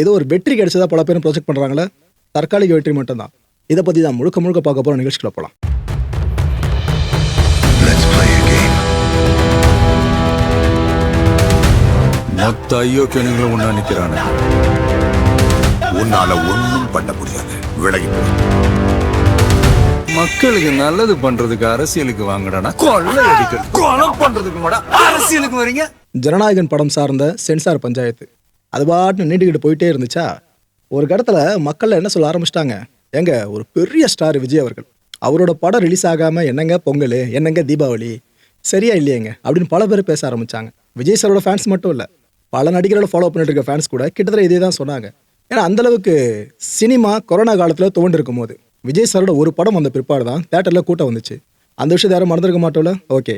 ஏதோ ஒரு வெற்றி கிடைச்சதா பல பேரும் ப்ரொஜெக்ட் பண்றாங்களே தற்காலிக வெற்றி மட்டும்தான். இதை பத்தி தான் முழுக்க முழுக்க பார்க்க போற நிகழ்ச்சிக்குள்ள a game. மொத்த ஐயோக்கியனுங்களும் ஒண்ணா நிக்கிறானே. உன்னால ஒண்ணும் பண்ண முடியாது. விலகி மக்களுக்கு நல்லது பண்றதுக்கு அரசியலுக்கு வாங்கடானா கொள்ளை அடிக்கிறது கொலை பண்றதுக்கு மாடா அரசியலுக்கு வரீங்க. ஜனநாயகன் படம் சார்ந்த சென்சார் பஞ்சாயத்து. அது பாட்டு நீண்டுக்கிட்டு போயிட்டே இருந்துச்சா? ஒரு கடத்தில் மக்கள் என்ன சொல்ல ஆரம்பிச்சிட்டாங்க? எங்க ஒரு பெரிய ஸ்டார் விஜய் அவர்கள். அவரோட படம் ரிலீஸ் ஆகாமல் என்னங்க பொங்கல் என்னங்க தீபாவளி? சரியா இல்லையேங்க அப்படின்னு பல பேர் பேச ஆரம்பித்தாங்க விஜய் சாரோட ஃபேன்ஸ் மட்டும் இல்லை பல நடிகரோட ஃபாலோ பண்ணிட்டு இருக்க ஃபேன்ஸ் கூட கிட்டத்தட்ட இதே தான் சொன்னாங்க. ஏன்னா அந்த அளவுக்கு சினிமா கொரோனா காலத்தில் தோண்டிருக்கும் போது விஜய் சாரோட ஒரு படம் வந்த பிற்பாடு தான் தேட்டரில் கூட்டம் வந்துச்சு. அந்த விஷயத்தை யாரும் மறந்துருக்க மாட்டோம்ல? ஓகே.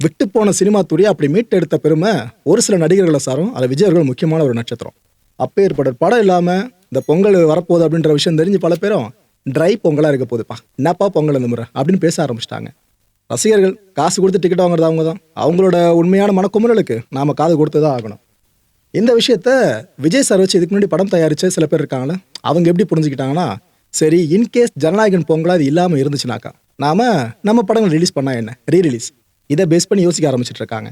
விட்டு போன சினிமா துறையை அப்படி மீட்டெடுத்த பெருமை ஒரு சில நடிகர்களை சாரும் அதில் விஜய் அவர்கள் முக்கியமான ஒரு நட்சத்திரம். அப்போ ஏற்பட்ட படம் இல்லாமல் இந்த பொங்கல் வரப்போகுது அப்படின்ற விஷயம் தெரிஞ்சு பல பேரும் ட்ரை பொங்கலாக இருக்க போகுதுப்பா என்னப்பா பொங்கல் இந்த முறை? அப்படின்னு பேச ஆரம்பிச்சிட்டாங்க. ரசிகர்கள் காசு கொடுத்து டிக்கெட் வாங்குறது அவங்க தான். அவங்களோட உண்மையான மனக்குமுறலுக்கு நாம் காது கொடுத்து தான் ஆகணும். இந்த விஷயத்த விஜய் சார் வச்சு இதுக்கு முன்னாடி படம் தயாரித்த சில பேர் இருக்காங்களே அவங்க எப்படி புரிஞ்சுக்கிட்டாங்கன்னா சரி இன்கேஸ் ஜனநாயகன் பொங்கலாக இது இல்லாமல் இருந்துச்சுனாக்கா நாம் நம்ம படங்கள் ரிலீஸ் பண்ணால் என்ன? ரீ ரிலீஸ் இதை பேஸ் பண்ணி யோசிக்க ஆரம்பிச்சிட்டு இருக்காங்க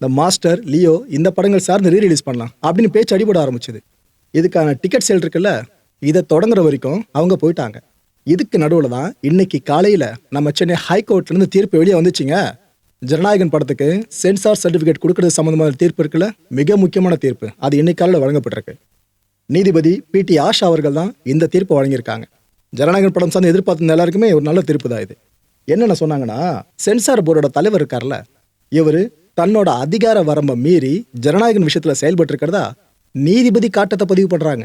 இந்த மாஸ்டர் லியோ இந்த படங்கள் சார்ந்து ரீ ரிலீஸ் பண்ணலாம் அப்படின்னு பேச்சு அடிபட ஆரம்பிச்சது. இதுக்கான டிக்கெட் சேல் இருக்குல்ல இதை தொடங்குற வரைக்கும் அவங்க போயிட்டாங்க. இதுக்கு நடுவில் தான் இன்னைக்கு காலையில் நம்ம சென்னை ஹைகோர்ட்லேருந்து தீர்ப்பு வெளியே வந்துச்சுங்க. ஜனநாயகன் படத்துக்கு சென்சார் சர்டிஃபிகேட் கொடுக்கறது சம்மந்தமான தீர்ப்பு இருக்குல்ல மிக முக்கியமான தீர்ப்பு. அது இன்னைக்கு காலையில் வழங்கப்பட்டிருக்கு. நீதிபதி பி டி ஆஷா அவர்கள் தான் இந்த தீர்ப்பை வழங்கியிருக்காங்க. ஜனநாயகன் படம் சார்ந்து எதிர்பார்த்த எல்லாருக்குமே ஒரு நல்ல தீர்ப்பு தான் இது. என்னென்ன சொன்னாங்கன்னா சென்சார் போர்டோட தலைவர் இருக்கார்ல இவர் தன்னோட அதிகார வரம்பை மீறி ஜனநாயகன் விஷயத்துல செயல்பட்டு இருக்கிறதா நீதிபதி காட்டத்தை பதிவு பண்றாங்க.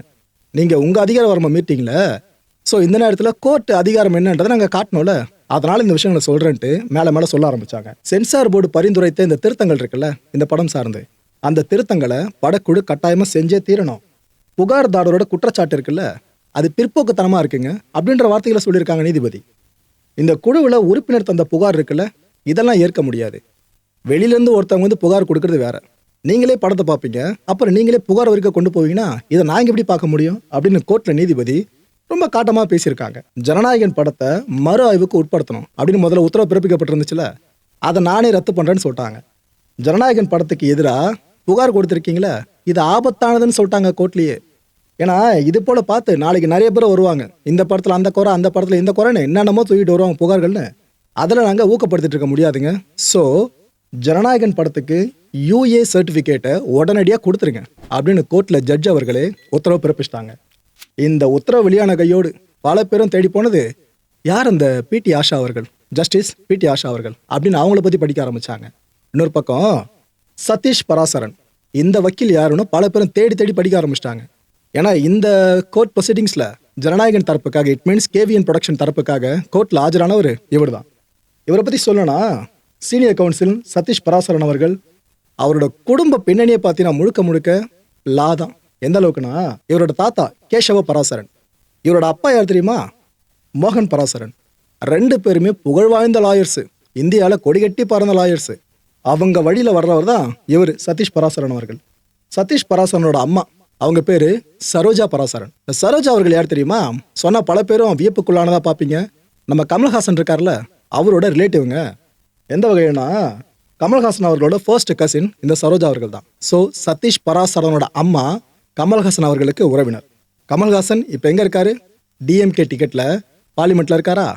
நீங்க உங்க அதிகார வரம்பை மீறிட்டீங்களே ஸோ இந்த நேரத்தில் கோர்ட் அதிகாரம் என்னன்றதை நாங்கள் காட்டணும்ல. அதனால இந்த விஷயங்களை சொல்றேன்ட்டு மேலே மேலே சொல்ல ஆரம்பிச்சாங்க. சென்சார் போர்டு பரிந்துரைத்த இந்த திருத்தங்கள் இருக்குல்ல இந்த படம் சார்ந்து. அந்த திருத்தங்களை படக்குழு கட்டாயமாக செஞ்சே தீரணும். புகார்தாரரோட குற்றச்சாட்டு இருக்குல்ல அது பிற்போக்குத்தனமாக இருக்குங்க அப்படின்ற வார்த்தைகளை சொல்லியிருக்காங்க நீதிபதி. இந்த குழுவில் உறுப்பினர் தந்த புகார் இருக்குல்ல இதெல்லாம் ஏற்க முடியாது. வெளியிலேருந்து ஒருத்தவங்க வந்து புகார் கொடுக்கறது வேற. நீங்களே படத்தை பார்ப்பீங்க அப்புறம் நீங்களே புகார் வரைக்கும் கொண்டு போவீங்கன்னா இதை நான் எப்படி பார்க்க முடியும்? அப்படின்னு கோர்ட்டில் நீதிபதி ரொம்ப காட்டமாக பேசியிருக்காங்க. ஜனநாயகன் படத்தை மறு ஆய்வுக்கு உட்படுத்தணும் அப்படின்னு முதல்ல உத்தரவு பிறப்பிக்கப்பட்டிருந்துச்சுல அதை நானே ரத்து பண்ணுறேன்னு சொல்லிட்டாங்க. ஜனநாயகன் படத்துக்கு எதிராக புகார் கொடுத்துருக்கீங்களே இது ஆபத்தானதுன்னு சொல்லிட்டாங்க கோர்ட்லேயே ஏன்னா இது போல பார்த்து நாளைக்கு நிறைய பேர் வருவாங்க. இந்த படத்தில் அந்த குறை அந்த படத்தில் இந்த குறைன்னு என்னென்னமோ தூக்கிட்டு வருவாங்க புகார்கள்னு. அதில் நாங்கள் ஊக்கப்படுத்திட்டு இருக்க முடியாதுங்க. ஸோ ஜனநாயகன் படத்துக்கு யூஏ சர்டிஃபிகேட்டை உடனடியாக கொடுத்துருங்க அப்படின்னு கோர்ட்டில் ஜட்ஜ் அவர்களே உத்தரவு பிறப்பிச்சிட்டாங்க. இந்த உத்தரவு வெளியான கையோடு பல பேரும் தேடி போனது யார் அந்த பிடி ஆஷா அவர்கள்? ஜஸ்டிஸ் பிடி ஆஷா அவர்கள் அப்படின்னு அவங்கள பற்றி படிக்க ஆரம்பிச்சாங்க. இன்னொரு பக்கம் சதீஷ் பராசரன் இந்த வக்கீல் யாருன்னு பல பேரும் தேடி தேடி படிக்க ஆரம்பிச்சிட்டாங்க. ஏன்னா இந்த கோர்ட் ப்ரொசீடிங்ஸில் ஜனநாயகன் தரப்புக்காக இட் மீன்ஸ் கேவிஎன் ப்ரொடக்ஷன் தரப்புக்காக கோர்ட்டில் ஆஜரானவர் இவர் தான் இவரை பற்றி சொல்லணும்னா சீனியர் கவுன்சில் சதீஷ் பராசரன் அவர்கள் அவரோட குடும்ப பின்னணியை பார்த்தீங்கன்னா முழுக்க முழுக்க லா தான். எந்த அளவுக்குன்னா இவரோட தாத்தா கேசவ பராசரன். இவரோட அப்பா யார் தெரியுமா? மோகன் பராசரன். ரெண்டு பேருமே புகழ்வாய்ந்த லாயர்ஸ் இந்தியாவில் கொடிகட்டி பறந்த லாயர்ஸ் அவங்க வழியில் வர்றவர் தான் இவர் சதீஷ் பராசரன் அவர்கள். சதீஷ் பராசரனோட அம்மா அவங்க பேரு சரோஜா பராசரன். இந்த சரோஜா அவர்கள் யார் தெரியுமா? சொன்னா பல பேரும் வியப்புக்குள்ளானதா பார்ப்பீங்க நம்ம கமல்ஹாசன் இருக்கார்ல அவரோட ரிலேட்டிவ்ங்க. எந்த வகைன்னா கமல்ஹாசன் அவர்களோட ஃபர்ஸ்ட் கசின் இந்த சரோஜா அவர்கள் தான் ஸோ சதீஷ் பராசரனோட அம்மா கமல்ஹாசன் அவர்களுக்கு உறவினர். கமல்ஹாசன் இப்போ எங்கே இருக்காரு? டிஎம்கே டிக்கெட்டில் பார்லிமெண்ட்டில் இருக்காரா?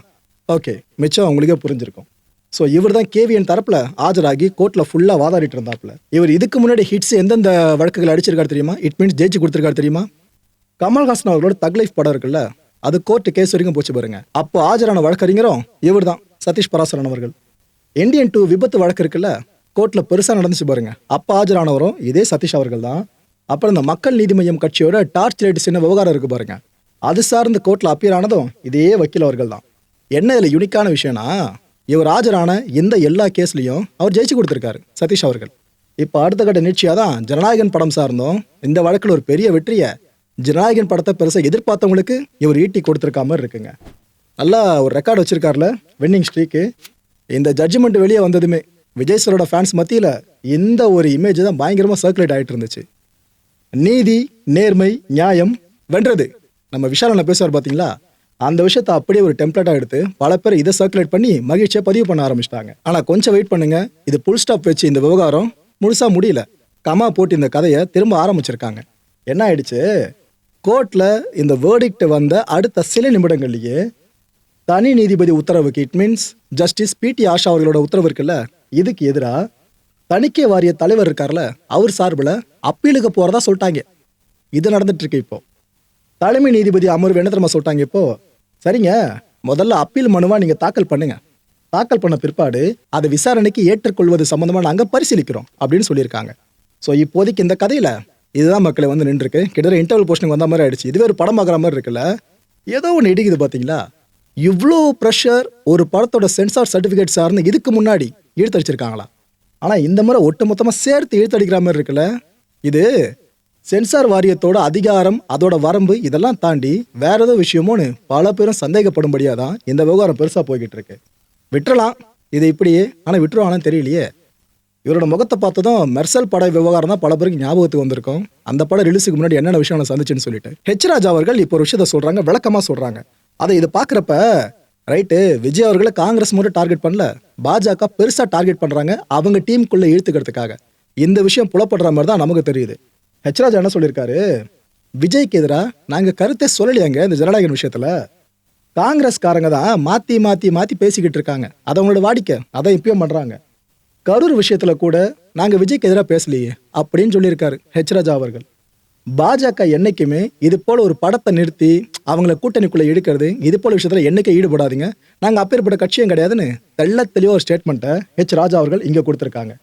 ஓகே மிச்சம் உங்களுக்கே புரிஞ்சிருக்கும். ஸோ இவர் தான் கேவிஎன் தரப்பில் ஆஜராகி கோர்ட்டில் ஃபுல்லாக வாதாடிட்டு இருந்தாப்புல இவர் இதுக்கு முன்னாடி ஹிட்ஸ் எந்தெந்த வழக்குகள் அடிச்சிருக்காரு தெரியுமா? இட் மீன்ஸ் ஜெயிச்சு கொடுத்துருக்காரு தெரியுமா? கமல்ஹாசன் அவர்களோட தக் லைஃப் படம் இருக்குல்ல அது கோர்ட்டு கேஸ் வரைக்கும் போச்சு பாருங்க. அப்போ ஆஜரான வழக்கறிஞரும் இவர் தான் சதீஷ் பராசரன் அவர்கள். இந்தியன் டூ விபத்து வழக்கு இருக்குல்ல கோர்ட்டில் பெருசாக நடந்துச்சு பாருங்க. அப்போ ஆஜரானவரும் இதே சதீஷ் அவர்கள் தான் அப்புறம் இந்த மக்கள் நீதி மையம் கட்சியோட டார்ச் லைட் சின்ன விவகாரம் இருக்கு பாருங்க. அது சார்ந்த கோர்ட்டில் அப்பியர் ஆனதும் இதே வக்கீல் அவர்கள் தான் என்ன இதில் யுனிக்கான விஷயம்னா இவர் ஆஜரான இந்த எல்லா கேஸ்லையும் அவர் ஜெயிச்சு கொடுத்துருக்காரு சதீஷ் அவர்கள். இப்போ அடுத்த கட்ட நிகழ்ச்சியாக தான் ஜனநாயகன் படம் சார்ந்தோம் இந்த வழக்கில் ஒரு பெரிய வெற்றியை ஜனநாயகன் படத்தை பெருசாக எதிர்பார்த்தவங்களுக்கு இவர் ஈட்டி கொடுத்துருக்க மாதிரி இருக்குங்க. நல்லா ஒரு ரெக்கார்டு வச்சிருக்காருல வின்னிங் ஸ்ட்ரீக்கு இந்த ஜட்ஜ்மெண்ட் வெளியே வந்ததுமே விஜய் சரோட ஃபேன்ஸ் மத்தியில் இந்த ஒரு இமேஜ் தான் பயங்கரமாக சர்க்குலேட் ஆகிட்டு இருந்துச்சு. நீதி நேர்மை நியாயம் வென்றது. நம்ம விஷாலனை பேசுவார் பார்த்தீங்களா அந்த விஷயத்தை அப்படியே ஒரு டெம்ப்ளேட்டாக எடுத்து பல பேர் இதை சர்க்குலேட் பண்ணி மகிழ்ச்சியை பதிவு பண்ண ஆரம்பிச்சிட்டாங்க. ஆனால் கொஞ்சம் வெயிட் பண்ணுங்க. இது புல் ஸ்டாப் வச்சு இந்த விவகாரம் முழுசாக முடியல. கமா போட்டு இந்த கதையை திரும்ப ஆரம்பிச்சிருக்காங்க. என்ன ஆயிடுச்சு? கோர்ட்டில் இந்த வேர்டிக்ட் வந்த அடுத்த சில நிமிடங்கள்லயே தனி நீதிபதி உத்தரவுக்கு இட் மீன்ஸ் ஜஸ்டிஸ் பிடி ஆஷா அவர்களோட உத்தரவு இருக்குல்ல இதுக்கு எதிராக தணிக்கை வாரிய தலைவர் இருக்கார்ல அவர் சார்பில் அப்பீலுக்கு போகிறதா சொல்லிட்டாங்க. இது நடந்துட்டு இருக்கு இப்போ. தலைமை நீதிபதி அமர்வு என்ன தெரியுமா சொல்லிட்டாங்க இப்போ. சரிங்க. முதல்ல அப்பீல் மனுவா நீங்க தாக்கல் பண்ணுங்க. தாக்கல் பண்ண பிற்பாடு அதை விசாரணைக்கு ஏற்றுக்கொள்வது சம்பந்தமா நாங்க பரிசீலிக்கிறோம் அப்படின்னு சொல்லியிருக்காங்க. ஸோ இப்போதைக்கு இந்த கதையில இதுதான் மக்களை வந்து நின்றுருக்கு. கிட்டத்தட்ட இன்டர்வல் போஸ்டிங் வந்த மாதிரி ஆயிடுச்சு. இதுவே ஒரு படம் பார்க்குற மாதிரி இருக்குல்ல? ஏதோ ஒன்று இடிக்குது பார்த்தீங்களா இவ்வளோ ப்ரெஷர் ஒரு படத்தோட சென்சார் சர்டிஃபிகேட் சார்னு இதுக்கு முன்னாடி இழுத்தடிச்சிருக்காங்களா ஆனால் இந்த முறை ஒட்டுமொத்தமாக சேர்த்து இழுத்தடிக்கிற மாதிரி இருக்குல்ல? இது சென்சார் வாரியத்தோட அதிகாரம் அதோட வரம்பு இதெல்லாம் தாண்டி வேற ஏதோ விஷயமோன்னு பல பேரும் சந்தேகப்படும்படியாக தான் இந்த விவகாரம் பெருசாக போய்கிட்டு இருக்கு விட்டுறலாம். இது இப்படியே ஆனால் விட்டுருவாங்கன்னு தெரியலையே. இவரோட முகத்தை பார்த்ததும் மெர்சல் பட விவகாரம் தான் பல பேருக்கு ஞாபகத்துக்கு வந்திருக்கும். அந்த படம் ரிலீஸுக்கு முன்னாடி என்னென்ன விஷயம் நான் சந்திச்சுன்னு சொல்லிட்டு. ஹெச் ராஜா அவர்கள் இப்போ ஒரு விஷயத்த சொல்றாங்க விளக்கமா சொல்றாங்க. அதை இது பார்க்குறப்ப ரைட்டு விஜய் அவர்களை காங்கிரஸ் மட்டும் டார்கெட் பண்ணல பாஜக பெருசா டார்கெட் பண்றாங்க அவங்க டீமுக்குள்ள இழுத்துக்கிறதுக்காக. இந்த விஷயம் புலப்படுற மாதிரி தான் நமக்கு தெரியுது. ஹெச்ராஜா என்ன சொல்லியிருக்காரு விஜய்க்கு எதிராக நாங்கள் கருத்தை சொல்லலையாங்க இந்த ஜனநாயகன் விஷயத்தில்? காங்கிரஸ்காரங்க தான் மாற்றி மாற்றி மாற்றி பேசிக்கிட்டு இருக்காங்க. அதை அவங்களோட வாடிக்கை. அதை இப்பயும் பண்ணுறாங்க கரூர் விஷயத்தில் கூட நாங்கள் விஜய்க்கு எதிராக பேசலையே அப்படின்னு சொல்லியிருக்காரு ஹெச் ராஜா அவர்கள். பாஜக என்றைக்குமே இது போல் ஒரு படத்தை நிறுத்தி அவங்கள கூட்டணிக்குள்ளே எடுக்கிறது இது போல் விஷயத்தில் என்னைக்கு ஈடுபடாதீங்க. நாங்கள் அப்பேற்பட்ட கட்சியும் கிடையாதுன்னு தெள்ள தெளிவாக ஒரு ஸ்டேட்மெண்ட்டை ஹெச் ராஜா அவர்கள் இங்கே கொடுத்துருக்காங்க.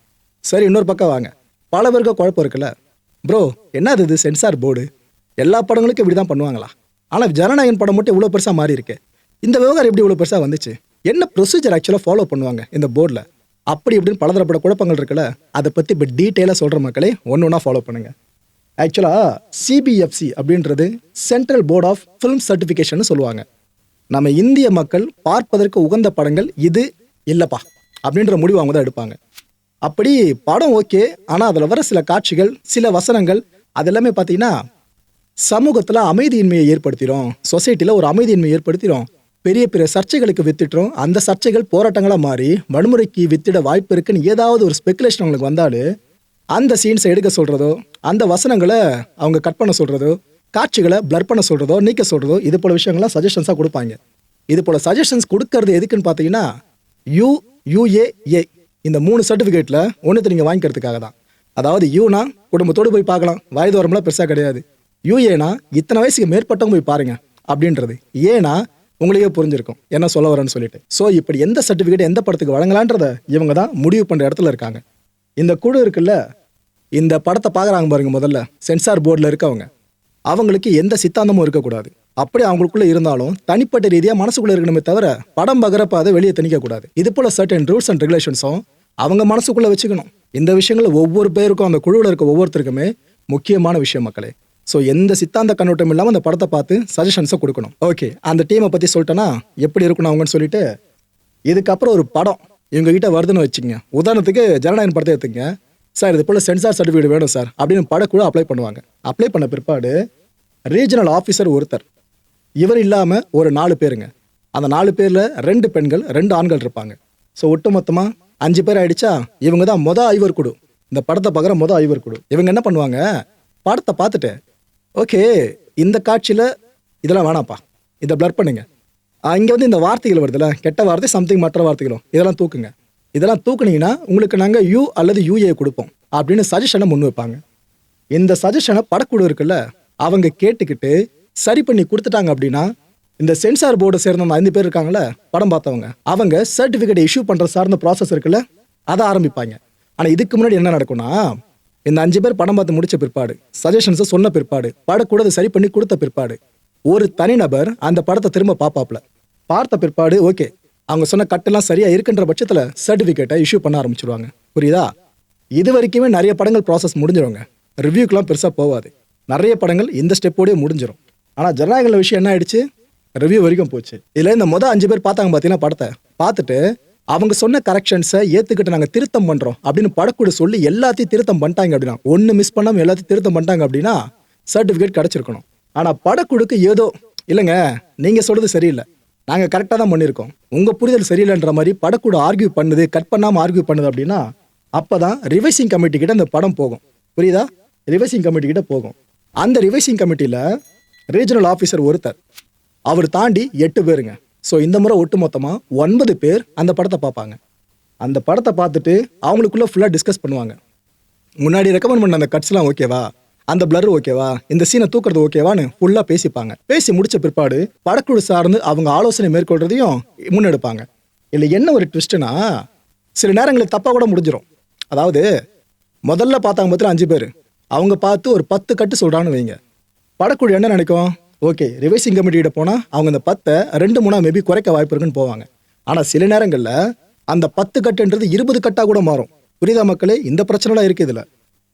சரி இன்னொரு பக்கம் வாங்க. பல பேருக்கு குழப்பம் இருக்குல்ல. ப்ரோ என்னது இது? சென்சார் போர்டு எல்லா படங்களுக்கும் இப்படி தான் பண்ணுவாங்களா? ஆனால் ஜனநாயகன் படம் மட்டும் இவ்வளோ பெருசாக மாறி இருக்கு. இந்த விவகாரம் எப்படி இவ்வளோ பெருசாக வந்துச்சு? என்ன ப்ரொசீஜர் ஆக்சுவலாக ஃபாலோ பண்ணுவாங்க இந்த போர்டில் அப்படி இப்படின்னு பலதரப்பட குழப்பங்கள் இருக்குல்ல? அதை பற்றி இப்போ டீட்டெயிலாக சொல்கிற மக்களே ஒன்று ஒன்றா ஃபாலோ பண்ணுங்கள் ஆக்சுவலாக சிபிஎஃப்சி அப்படின்றது central board of film certification சொல்லுவாங்க. நம்ம இந்திய மக்கள் பார்ப்பதற்கு உகந்த படங்கள் இது இல்லைப்பா அப்படின்ற முடிவு அவங்க தான் எடுப்பாங்க. அப்படி படம் ஓகே ஆனால் அதில் வர சில காட்சிகள் சில வசனங்கள் அது எல்லாமே பார்த்தீங்கன்னா சமூகத்தில் அமைதியின்மையை ஏற்படுத்திடும் சொசைட்டியில் ஒரு அமைதியின்மையை ஏற்படுத்திடும் பெரிய பெரிய சர்ச்சைகளுக்கு வித்துட்டுரும் அந்த சர்ச்சைகள் போராட்டங்களாக மாறி வன்முறைக்கு வித்திட வாய்ப்பு இருக்குன்னு ஏதாவது ஒரு ஸ்பெகுலேஷன் அவங்களுக்கு வந்தாலும் அந்த சீன்ஸை எடுக்க சொல்கிறதோ அந்த வசனங்களை அவங்க கட் பண்ண சொல்கிறதோ காட்சிகளை பிளர் பண்ண சொல்கிறதோ நீக்க சொல்கிறதோ இது போல விஷயங்கள்லாம் சஜஷன்ஸாக கொடுப்பாங்க. இது போல் சஜஷன்ஸ் கொடுக்கறது எதுக்குன்னு பார்த்தீங்கன்னா யூ யூஏஏ இந்த மூணு சர்டிஃபிகேட்டில் ஒன்றுத்தை நீங்கள் வாங்கிக்கிறதுக்காக தான் அதாவது யூனா குடும்பத்தோடு போய் பார்க்கலாம். வயது வரம்புலாம் பெருசாக கிடையாது. யூஏனா இத்தனை வயசுக்கு மேற்பட்டவங்க போய் பாருங்க அப்படின்றது. ஏன்னா உங்களையே புரிஞ்சிருக்கும். என்ன சொல்ல வரேன்னு சொல்லிட்டு. ஸோ இப்படி எந்த சர்டிஃபிகேட் எந்த படத்துக்கு வழங்கலான்றத இவங்க தான் முடிவு பண்ணுற இடத்துல இருக்காங்க. இந்த குழு இருக்குல்ல இந்த படத்தை பார்க்குறாங்க பாருங்க முதல்ல. சென்சார் போர்டில் இருக்கவங்க. அவங்களுக்கு எந்த சித்தாந்தமும் இருக்கக்கூடாது. அப்படி அவங்களுக்குள்ள இருந்தாலும் தனிப்பட்ட ரீதியாக மனசுக்குள்ள இருக்கணுமே தவிர படம் பகரப்ப அதை வெளியே திணிக்கக்கூடாது. இது போல சர்டன் ரூல்ஸ் அண்ட் ரெகுலேஷன்ஸும் அவங்க மனசுக்குள்ளே வச்சுக்கணும். இந்த விஷயங்கள் ஒவ்வொரு பேருக்கும் அந்த குழுவில் இருக்க ஒவ்வொருத்தருக்குமே முக்கியமான விஷயம் மக்களே. ஸோ எந்த சித்தாந்த கண்ணோட்டம் இல்லாமல் அந்த படத்தை பார்த்து சஜஷன்ஸை கொடுக்கணும். ஓகே அந்த டீமை பற்றி சொல்லிட்டேன்னா எப்படி இருக்கணும் அவங்கன்னு சொல்லிட்டு இதுக்கப்புறம் ஒரு படம் இவங்ககிட்ட வருதுன்னு வச்சுங்க உதாரணத்துக்கு ஜனநாயகன் படத்தை எடுத்துங்க சார் இது போல் சென்சார் சர்டிஃபிகேட் வேணும் சார் அப்படின்னு படக்குழு அப்ளை பண்ணுவாங்க. அப்ளை பண்ண பிற்பாடு ரீஜனல் ஆஃபீஸர் ஒருத்தர் இவர் இல்லாமல் ஒரு நாலு பேருங்க. அந்த நாலு பேரில் ரெண்டு பெண்கள் ரெண்டு ஆண்கள் இருப்பாங்க. ஸோ ஒட்டுமொத்தமாக அஞ்சு பேர் ஆயிடுச்சா? இவங்க தான் மொதல் ஐவர் குடு இந்த படத்தை பார்க்குற மொதல் ஐவர் குடு இவங்க என்ன பண்ணுவாங்க? படத்தை பார்த்துட்டு ஓகே இந்த காட்சியில் இதெல்லாம் வேணாப்பா இதை பிளர் பண்ணுங்க. இங்கே வந்து இந்த வார்த்தைகள் வருதுல்ல? கெட்ட வார்த்தை சம்திங் மற்ற வார்த்தைகளும். இதெல்லாம் தூக்குங்க. இதெல்லாம் தூக்குனீங்கன்னா உங்களுக்கு நாங்கள் யூ அல்லது யூஏ கொடுப்போம் அப்படின்னு சஜஷனை முன் வைப்பாங்க. இந்த சஜஷனை படக்குழு இருக்குல்ல? அவங்க கேட்டுக்கிட்டு சரி பண்ணி கொடுத்துட்டாங்க அப்படின்னா இந்த சென்சார் போர்டை சேர்ந்த அந்த ஐந்து பேர் இருக்காங்கல்ல படம் பார்த்தவங்க அவங்க சர்டிஃபிகேட் இஷ்யூ பண்ற சார்ந்த ப்ராசஸ் இருக்குல்ல அதை ஆரம்பிப்பாங்க. ஆனா இதுக்கு முன்னாடி என்ன நடக்கும்னா இந்த அஞ்சு பேர் படம் பார்த்து முடிச்ச பிற்பாடு சஜஷன்ஸை சொன்ன பிற்பாடு படக்கூடாது சரி பண்ணி கொடுத்த பிற்பாடு ஒரு தனிநபர் அந்த படத்தை திரும்ப பார்ப்பாப்ல பார்த்த பிற்பாடு ஓகே அவங்க சொன்ன கட்டெல்லாம் சரியா இருக்குன்ற பட்சத்துல சர்டிபிகேட்டை இஷ்யூ பண்ண ஆரம்பிச்சிருவாங்க. புரியுதா? இது வரைக்குமே நிறைய படங்கள் ப்ராசஸ் முடிஞ்சிருவாங்க ரிவ்யூக்கெல்லாம் பெருசா போகாது நிறைய படங்கள் இந்த ஸ்டெப்போடய முடிஞ்சிடும் ஆனால் ஜனநாயகங்கள விஷயம் என்ன ஆயிடுச்சு? ரிவ்யூ வரைக்கும் போச்சு. இதில் இந்த மொதல் அஞ்சு பேர் பார்த்தாங்க பார்த்தீங்கன்னா படத்தை? பார்த்துட்டு அவங்க சொன்ன கரெக்ஷன்ஸை ஏற்றுக்கிட்டு நாங்கள் திருத்தம் பண்ணுறோம் அப்படின்னு படக்குழு சொல்லி எல்லாத்தையும் திருத்தம் பண்ணிட்டாங்க அப்படின்னா ஒன்று மிஸ் பண்ணாமல் எல்லாத்தையும் திருத்தம் பண்ணிட்டாங்க அப்படின்னா சர்டிஃபிகேட் கிடச்சிருக்கணும். ஆனால் படக்குழுக்கு ஏதோ இல்லைங்க நீங்கள் சொல்கிறது சரியில்லை. நாங்கள் கரெக்டாக தான் பண்ணியிருக்கோம். உங்கள் புரிதல் சரியில்லைன்ற மாதிரி படக்குழு ஆர்கியூ பண்ணுது கட் பண்ணாமல் ஆர்கியூ பண்ணுது அப்படின்னா அப்போ தான் ரிவைசிங் கமிட்டி கிட்ட அந்த படம் போகும். புரியுதா? ரிவைசிங் கமிட்டி கிட்ட போகும். அந்த ரிவைசிங் கமிட்டியில் ரீஜனல் ஆஃபீஸர் ஒருத்தர். அவர் தாண்டி எட்டு பேருங்க. ஸோ இந்த முறை ஒட்டுமொத்தமா ஒன்பது பேர் அந்த படத்தை பார்ப்பாங்க. அந்த படத்தை பார்த்துட்டு அவங்களுக்குள்ள ஃபுல்லாக டிஸ்கஸ் பண்ணுவாங்க. முன்னாடி ரெக்கமெண்ட் பண்ண அந்த கட்ஸ்லாம் ஓகேவா அந்த பிளர் ஓகேவா இந்த சீனை தூக்குறது ஓகேவான்னு ஃபுல்லாக பேசிப்பாங்க. பேசி முடிச்ச பிற்பாடு படக்குழு சார்ந்து அவங்க ஆலோசனை மேற்கொள்றதையும் முன்னெடுப்பாங்க. இல்லை என்ன ஒரு ட்விஸ்ட்னா சில நேரங்களில் தப்பாக கூட முடிஞ்சிடும் அதாவது முதல்ல பார்த்தாங்க பார்த்துட்டு அஞ்சு பேர். அவங்க பார்த்து ஒரு பத்து கட்டு சொல்கிறான்னு வைங்க. படக்குழு என்ன நினைக்கும்? ஓகே ரிவைசிங் கமிட்டியிட போனால் அவங்க அந்த பத்தை ரெண்டு மூணா மேபி குறைக்க வாய்ப்பு இருக்குன்னு போவாங்க. ஆனால் சில நேரங்களில் அந்த பத்து கட்டுன்றது இருபது கட்டாக கூட மாறும். புரியுதா மக்களே? இந்த பிரச்சனைலாம் இருக்குது இதில்.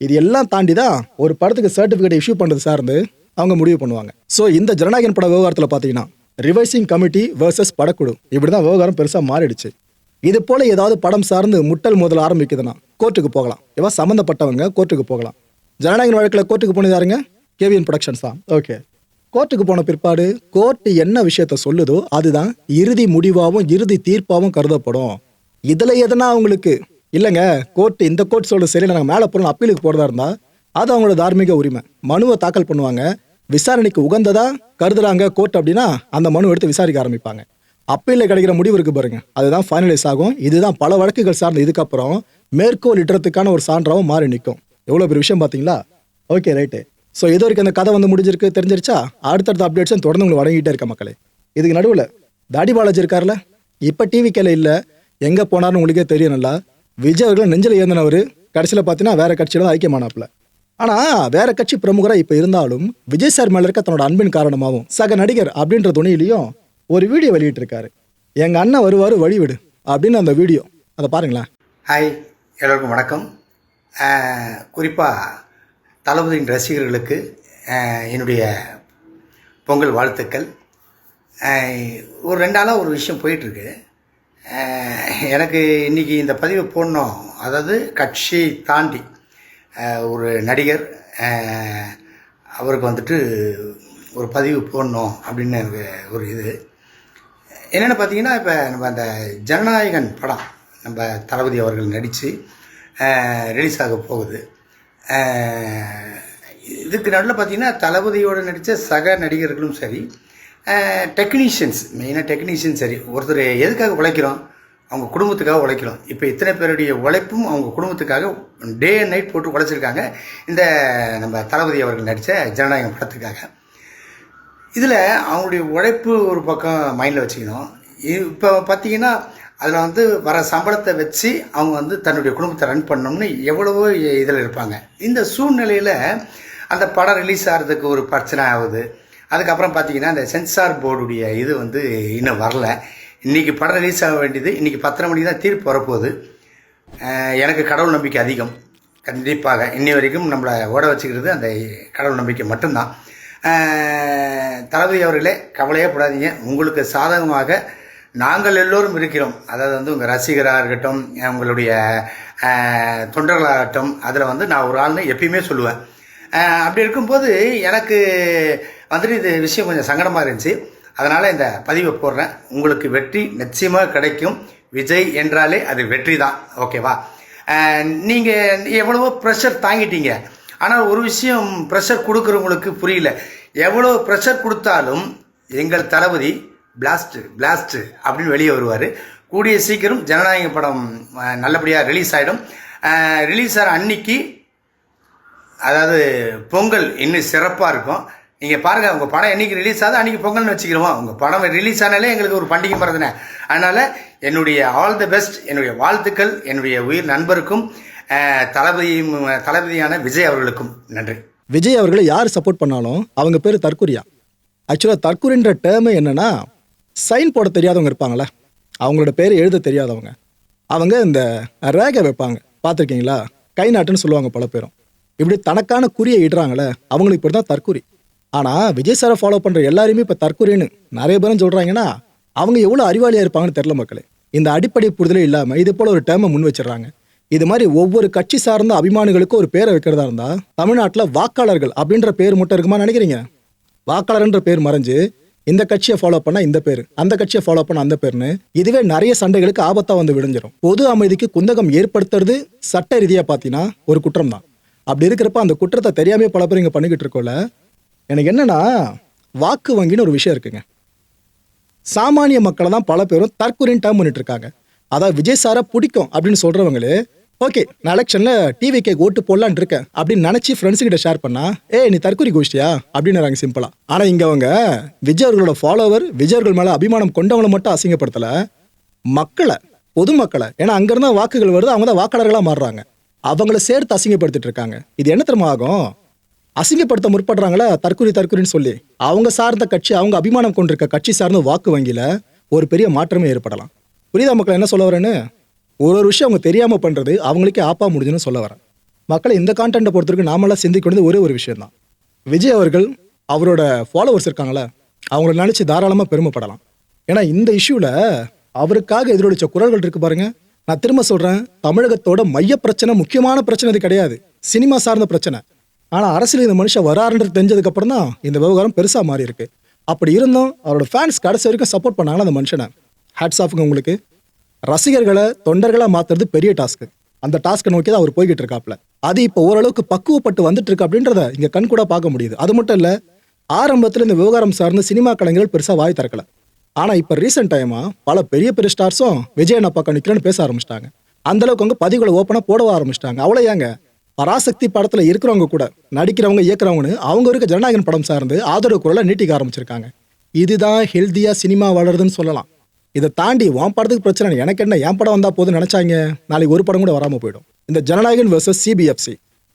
இது எல்லாம் தாண்டி தான் ஒரு படத்துக்கு சர்டிஃபிகேட் இஷ்யூ பண்ணுறது சார்ந்து அவங்க முடிவு பண்ணுவாங்க. ஸோ இந்த ஜனநாயகன் பட விவகாரத்தில் பார்த்தீங்கன்னா ரிவைசிங் கமிட்டி வர்சஸ் படக்குழு. இப்படி தான் விவகாரம் பெருசாக மாறிடுச்சு. இது போல் ஏதாவது படம் சார்ந்து முட்டல் முதல் ஆரம்பிக்குதுன்னா கோர்ட்டுக்கு போகலாம். இவன் சம்மந்தப்பட்டவங்க கோர்ட்டுக்கு போகலாம். ஜனநாயகன் வழக்கில் கோர்ட்டுக்கு போனது யாருங்க? கேவிஎன் ப்ரொடக்ஷன்ஸ் தான். ஓகே கோர்ட்டுக்கு போன பிற்பாடு கோர்ட்டு என்ன விஷயத்த சொல்லுதோ அதுதான் இறுதி முடிவாகவும் இறுதி தீர்ப்பாகவும் கருதப்படும். இதுல எதனா அவங்களுக்கு இல்லைங்க கோர்ட் இந்த கோர்ட் சொல்ல சரி நாங்கள் மேலே போகிறோம் அப்பீலுக்கு போகிறதா இருந்தா அது அவங்களோட தார்மீக உரிமை. மனுவை தாக்கல் பண்ணுவாங்க. விசாரணைக்கு உகந்ததா கருதுறாங்க கோர்ட் அப்படின்னா அந்த மனு எடுத்து விசாரிக்க ஆரம்பிப்பாங்க. அப்பீலில் கிடைக்கிற முடிவு இருக்கு பாருங்க. அதுதான் ஃபைனலைஸ் ஆகும். இதுதான் பல வழக்குகள் சார்ந்த இதுக்கப்புறம் மேற்கோள் இடுறதுக்கான ஒரு சான்றாகவும் மாறி நிற்கும். எவ்வளோ பெரிய விஷயம் பார்த்தீங்களா? ஓகே ரைட்டு ஸோ இது வரைக்கும் அந்த கதை வந்து முடிஞ்சிருக்கு தெரிஞ்சிருச்சா? அடுத்தடுத்த அப்டேட்ஸும் தொடர்ந்து உங்களுக்கு வழங்கிட்டே இருக்க மக்களே. இதுக்கு நடுவில் தாடி பாலாஜி இருக்கார்ல? இப்போ டிவி கேல இல்லை எங்கே போனார்னு உங்களுக்கே தெரியும் நல்லா. விஜய் அவர்கள் நெஞ்சில் ஏந்தினவர் கடைசியில் பார்த்தீங்கன்னா வேற கட்சியில் தான் ஐக்கியமானாப்புல. ஆனால் வேற கட்சி பிரமுகராக இப்போ இருந்தாலும் விஜய் சார் மேல இருக்க தன்னோட அன்பின் காரணமாகவும் சக நடிகர் அப்படின்ற துணியிலையும் ஒரு வீடியோ வெளியிட்டிருக்காரு. எங்கள் அண்ணன் வருவார் வழிவிடு அப்படின்னு அந்த வீடியோ அதை பாருங்களேன். ஹாய் எல்லோருக்கும் வணக்கம். குறிப்பாக தளபதியின் ரசிகர்களுக்கு என்னுடைய பொங்கல் வாழ்த்துக்கள். ஒரு ரெண்டு நாளாக ஒரு விஷயம் போயிட்டுருக்கு. எனக்கு இன்றைக்கி இந்த பதிவை போடணும். அதாவது கட்சி தாண்டி ஒரு நடிகர் அவருக்கு வந்துட்டு ஒரு பதிவு போடணும் அப்படின்னு எனக்கு ஒரு இது. என்னென்னு பார்த்தீங்கன்னா இப்போ நம்ம அந்த ஜனநாயகன் படம் நம்ம தளபதி அவர்கள் நடித்து ரிலீஸ் ஆக போகுது. இதுக்கு நடுவில் பார்த்தீங்கன்னா தளபதியோடு நடித்த சக நடிகர்களும் சரி டெக்னீஷியன்ஸ் மெயினாக டெக்னீஷியன் சரி ஒருத்தர் எதுக்காக உழைக்கிறோம்? அவங்க குடும்பத்துக்காக உழைக்கிறோம். இப்போ இத்தனை பேருடைய உழைப்பும் அவங்க குடும்பத்துக்காக டே அண்ட் நைட் போட்டு உழைச்சிருக்காங்க. இந்த நம்ம தளபதி அவர்கள் நடித்த ஜனநாயகம் படத்துக்காக. இதில் அவங்களுடைய உழைப்பு ஒரு பக்கம் மைண்டில் வச்சுக்கணும். இப்போ பார்த்தீங்கன்னா அதில் வந்து வர சம்பளத்தை வச்சு அவங்க வந்து தன்னுடைய குடும்பத்தை ரன் பண்ணணும்னு எவ்வளவோ இதில் இருப்பாங்க. இந்த சூழ்நிலையில் அந்த படம் ரிலீஸ் ஆகிறதுக்கு ஒரு பிரச்சனை ஆகுது. அதுக்கப்புறம் பார்த்தீங்கன்னா அந்த சென்சார் போர்டுடைய இது வந்து இன்னும் வரல. இன்றைக்கி படம் ரிலீஸ் ஆக வேண்டியது இன்றைக்கி பத்தரை மணிக்கு தான் தீர்ப்பு வரப்போகுது. எனக்கு கடவுள் நம்பிக்கை அதிகம். கண்டிப்பாக இன்னி வரைக்கும் நம்மளை ஓட வச்சுக்கிறது அந்த கடவுள் நம்பிக்கை மட்டும்தான். தளபதி அவர்களே கவலையே படாதீங்க. உங்களுக்கு சாதகமாக நாங்கள் எல்லோரும் இருக்கிறோம். அதாவது வந்து உங்கள் ரசிகராக இருக்கட்டும் உங்களுடைய தொண்டர்களாகட்டும் அதில் வந்து நான் ஒரு ஆள்னு எப்பயுமே சொல்லுவேன். அப்படி இருக்கும்போது எனக்கு வந்துட்டு இது விஷயம் கொஞ்சம் சங்கடமாக இருந்துச்சு. அதனால் இந்த பதிவை போடுறேன். உங்களுக்கு வெற்றி நிச்சயமாக கிடைக்கும். விஜய் என்றாலே அது வெற்றி தான். ஓகேவா நீங்கள் எவ்வளவோ ப்ரெஷர் தாங்கிட்டீங்க. ஆனால் ஒரு விஷயம் ப்ரெஷர் கொடுக்குறவங்களுக்கு புரியல. எவ்வளோ ப்ரெஷர் கொடுத்தாலும் எங்கள் தளபதி பிளாஸ்ட்டு பிளாஸ்ட்டு அப்படின்னு வெளியே வருவார். கூடிய சீக்கிரம் ஜனநாயக படம் நல்லபடியாக ரிலீஸ் ஆகிடும் ரிலீஸ் ஆகிற அன்னைக்கு அதாவது பொங்கல் இன்னும் சிறப்பாக இருக்கும். நீங்கள் பாருங்கள் உங்கள் படம் என்றைக்கு ரிலீஸ் ஆகுது அன்றைக்கி பொங்கல்னு வச்சுக்கிறோம் உங்கள் படம் ரிலீஸ் ஆனாலே எங்களுக்கு ஒரு பண்டிகை மறந்துனே அதனால் என்னுடைய ஆல் தி பெஸ்ட் என்னுடைய வாழ்த்துக்கள் என்னுடைய உயிர் நண்பருக்கும் தளபதியும் தளபதியான விஜய் அவர்களுக்கும் நன்றி. விஜய் அவர்களை யார் சப்போர்ட் பண்ணாலும் அவங்க பேர் தற்குறியா ஆக்சுவலாக தற்குறின்ற டேர்மே என்னென்னா சைன் போட தெரியாதவங்க இருப்பாங்களே அவங்களோட பேர் எழுத தெரியாதவங்க. அவங்க இந்த ரேகை வைப்பாங்க. பார்த்துருக்கீங்களா? கை நாட்டுன்னு சொல்லுவாங்க பல பேரும். இப்படி தனக்கான குறியை இடுறாங்களே அவங்களுக்கு இப்படி தான் தற்குறி ஆனால் விஜய் சாரை ஃபாலோ பண்ணுற எல்லாருமே இப்போ தற்குறின்னு நிறைய பேரும் சொல்கிறாங்கன்னா அவங்க எவ்வளோ அறிவாளியாக இருப்பாங்கன்னு தெரில மக்களே. இந்த அடிப்படை புரிதலே இல்லாமல் இது போல் ஒரு டேர்மை முன் வச்சிடுறாங்க. இது மாதிரி ஒவ்வொரு கட்சி சார்ந்த அபிமானிகளுக்கும் ஒரு பேரை வைக்கிறதா இருந்தால் தமிழ்நாட்டில் வாக்காளர்கள் அப்படின்ற பேர் மட்டும் இருக்குமா நினைக்கிறீங்க? வாக்காளர்ன்ற பேர் மறைஞ்சு இந்த கட்சியை ஃபாலோ பண்ணா இந்த பேர் அந்த கட்சியை ஃபாலோ பண்ண அந்த பேர்னு இதுவே நிறைய சண்டைகளுக்கு ஆபத்தா வந்து விடிஞ்சிடும் பொது அமைதிக்கு குந்தகம் ஏற்படுத்துறது சட்ட ரீதியா பார்த்தீங்கன்னா ஒரு குற்றம் தான் அப்படி இருக்கிறப்ப அந்த குற்றத்தை தெரியாமே பல பேர் இங்க பண்ணிக்கிட்டு இருக்கோம்ல எனக்கு என்னன்னா வாக்கு வங்கின்னு ஒரு விஷயம் இருக்குங்க. சாமானிய மக்களை தான் பல பேரும் தற்கொலைன்னு டேர்ம் பண்ணிட்டு இருக்காங்க. அதாவது விஜய் சாரை பிடிக்கும் அப்படின்னு சொல்றவங்களே ஓகே நான் எலெக்ஷன்ல டிவி கேக் ஓட்டு போடலான்னு இருக்கேன். அப்படின்னு நினைச்சு ஃப்ரெண்ட்ஸ் கிட்ட ஷேர் பண்ணா ஏ நீ தற்கொலை கோஷ்டியா? அப்படின்னு சிம்பிளா ஆனா இங்க அவங்க விஜய் அவர்களோட ஃபாலோவர் விஜயர்கள் மேல அபிமானம் கொண்டவங்களை மட்டும் அசிங்கப்படுத்தல மக்களை பொதுமக்களை. ஏன்னா அங்கிருந்தா வாக்குகள் வருது அவங்க தான் வாக்காளர்களா மாறுறாங்க. அவங்கள சேர்த்து அசிங்கப்படுத்திட்டு இருக்காங்க. இது என்ன தெரியுமா ஆகும்? அசிங்கப்படுத்த முற்படுறாங்களா? தற்கொலை தற்கொலைன்னு சொல்லி. அவங்க சார்ந்த கட்சி அவங்க அபிமானம் கொண்டிருக்க கட்சி சார்ந்த வாக்கு வங்கியில ஒரு பெரிய மாற்றமே ஏற்படலாம். புரியுதா மக்கள் என்ன சொல்ல வரேன்னு? ஒரு ஒரு விஷயம் அவங்க தெரியாமல் பண்ணுறது அவங்களுக்கே ஆப்பா முடிஞ்சுன்னு சொல்ல வரேன். மக்களை இந்த கான்டென்ட்டை பொறுத்தவரைக்கும் நாமெல்லாம் சிந்திக்க வேண்டியது ஒரே ஒரு விஷயம் தான் விஜய் அவர்கள் அவரோட ஃபாலோவர்ஸ் இருக்காங்களே அவங்கள நினச்சி தாராளமாக பெருமைப்படலாம். ஏன்னா இந்த இஷ்யூவில் அவருக்காக எதிரொலிச்ச குரல்கள் இருக்கு பாருங்க. நான் திரும்ப சொல்கிறேன் தமிழகத்தோட மைய பிரச்சனை முக்கியமான பிரச்சனை இது கிடையாது. சினிமா சார்ந்த பிரச்சனை. ஆனால் அரசியல் இந்த மனுஷன் வராருன்றது தெரிஞ்சதுக்கப்புறம் தான் இந்த விவகாரம் பெருசாக மாறி இருக்கு அப்படி இருந்தும் அவரோட ஃபேன்ஸ் கடைசி வரைக்கும் சப்போர்ட் பண்ணாங்களா அந்த மனுஷனை. ஹேட்ஸ் ஆஃபுங்க உங்களுக்கு. ரசிகர்களை தொண்டர்களாக மாத்துறது பெரிய டாஸ்க்கு. அந்த டாஸ்க்கை நோக்கி தான் அவர் போய்கிட்டு இருக்காப்ல அது இப்போ ஓரளவுக்கு பக்குவப்பட்டு வந்துட்டு இருக்கு அப்படின்றத இங்க கண் கூட பார்க்க முடியுது. அது மட்டும் இல்ல ஆரம்பத்தில் இந்த விவகாரம் சார்ந்து சினிமா கலைஞர்கள் பெருசா வாய் திறக்கல. ஆனா இப்ப ரீசெண்ட் டைமா பல பெரிய பெரிய ஸ்டார்ஸும் விஜய் நான் பக்கம் நிற்கிறேன்னு பேச ஆரம்பிச்சிட்டாங்க. அந்த அளவுக்கு அவங்க பதிவுகளை ஓப்பனா போட ஆரம்பிச்சிட்டாங்க. அவ்வளோ ஏங்க? பராசக்தி படத்துல இருக்கிறவங்க கூட நடிக்கிறவங்க இயக்குறவங்கன்னு அவங்க இருக்க ஜனநாயகன் படம் சார்ந்து ஆதரவு குரலை நீட்டிக்க ஆரம்பிச்சிருக்காங்க. இதுதான் ஹெல்த்தியா சினிமா வளருதுன்னு சொல்லலாம். இதை தாண்டி உன் படத்துக்கு பிரச்சனை எனக்கு என்ன? என் படம் வந்தா போதும் நினைச்சாங்க. நாளைக்கு ஒரு படம் கூட வராமல் போயிடும். இந்த ஜனநாயகன் வர்சஸ் சிபிஎஃப்சி